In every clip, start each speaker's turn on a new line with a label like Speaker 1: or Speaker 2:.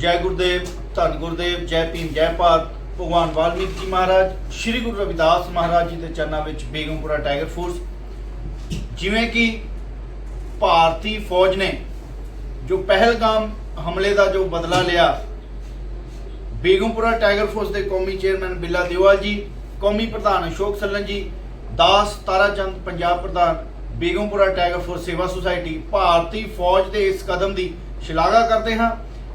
Speaker 1: ਜੈ ਗੁਰਦੇਵ, ਧੰਨ ਗੁਰਦੇਵ, ਜੈ ਭੀਮ, ਜੈ ਭਾਰਤ, ਭਗਵਾਨ ਵਾਲਮੀਕ ਜੀ ਮਹਾਰਾਜ, ਸ੍ਰੀ ਗੁਰੂ ਰਵਿਦਾਸ ਮਹਾਰਾਜ ਜੀ ਦੇ ਚਰਨਾਂ ਵਿੱਚ ਬੇਗਮਪੁਰਾ ਟਾਈਗਰ ਫੋਰਸ। ਜਿਵੇਂ ਕਿ ਭਾਰਤੀ ਫੌਜ ਨੇ ਜੋ ਪਹਿਲਗਾਮ ਹਮਲੇ ਦਾ ਜੋ ਬਦਲਾ ਲਿਆ, ਬੇਗਮਪੁਰਾ ਟਾਈਗਰ ਫੋਰਸ ਦੇ ਕੌਮੀ ਚੇਅਰਮੈਨ ਬਿੱਲਾ ਦਿਵਾਲ ਜੀ, ਕੌਮੀ ਪ੍ਰਧਾਨ ਅਸ਼ੋਕ ਸੱਲਨ ਜੀ, ਦਾਸ ਤਾਰਾਚੰਦ ਪੰਜਾਬ ਪ੍ਰਧਾਨ ਬੇਗਮਪੁਰਾ ਟਾਈਗਰ ਫੋਰਸ ਸੇਵਾ ਸੁਸਾਇਟੀ, ਭਾਰਤੀ ਫੌਜ ਦੇ ਇਸ ਕਦਮ ਦੀ ਸ਼ਲਾਘਾ ਕਰਦੇ ਹਾਂ।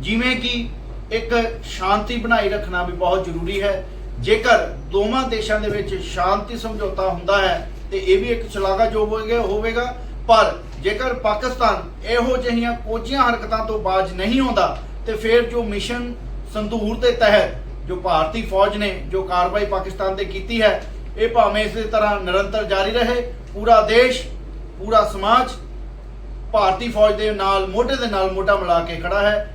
Speaker 1: ਜਿਵੇਂ ਕਿ ਇੱਕ ਸ਼ਾਂਤੀ ਬਣਾਈ ਰੱਖਣਾ ਵੀ ਬਹੁਤ ਜ਼ਰੂਰੀ ਹੈ। ਜੇਕਰ ਦੋਵਾਂ ਦੇਸ਼ਾਂ ਦੇ ਵਿੱਚ ਸ਼ਾਂਤੀ ਸਮਝੌਤਾ ਹੁੰਦਾ ਹੈ, ਤੇ ਇਹ ਵੀ ਇੱਕ ਸ਼ਲਾਘਾਯੋਗ ਹੋਵੇਗਾ। ਪਰ ਜੇਕਰ ਪਾਕਿਸਤਾਨ ਇਹੋ ਜਿਹੀਆਂ ਕੋਝੀਆਂ ਹਰਕਤਾਂ ਤੋਂ ਬਾਜ ਨਹੀਂ ਆਉਂਦਾ, ਤੇ ਫਿਰ ਜੋ ਮਿਸ਼ਨ ਸੰਧੂਰ ਦੇ ਤਹਿਤ ਜੋ ਭਾਰਤੀ ਫੌਜ ਨੇ ਜੋ ਕਾਰਵਾਈ ਪਾਕਿਸਤਾਨ ਤੇ ਕੀਤੀ ਹੈ, ਇਹ ਭਾਵੇਂ ਇਸੇ ਤਰ੍ਹਾਂ ਨਿਰੰਤਰ ਜਾਰੀ ਰਹੇ, ਪੂਰਾ ਦੇਸ਼, ਪੂਰਾ ਸਮਾਜ ਭਾਰਤੀ ਫੌਜ ਦੇ ਨਾਲ, ਮੋਢੇ ਦੇ ਨਾਲ ਮੋਢਾ ਮਿਲਾ ਕੇ ਖੜਾ ਹੈ।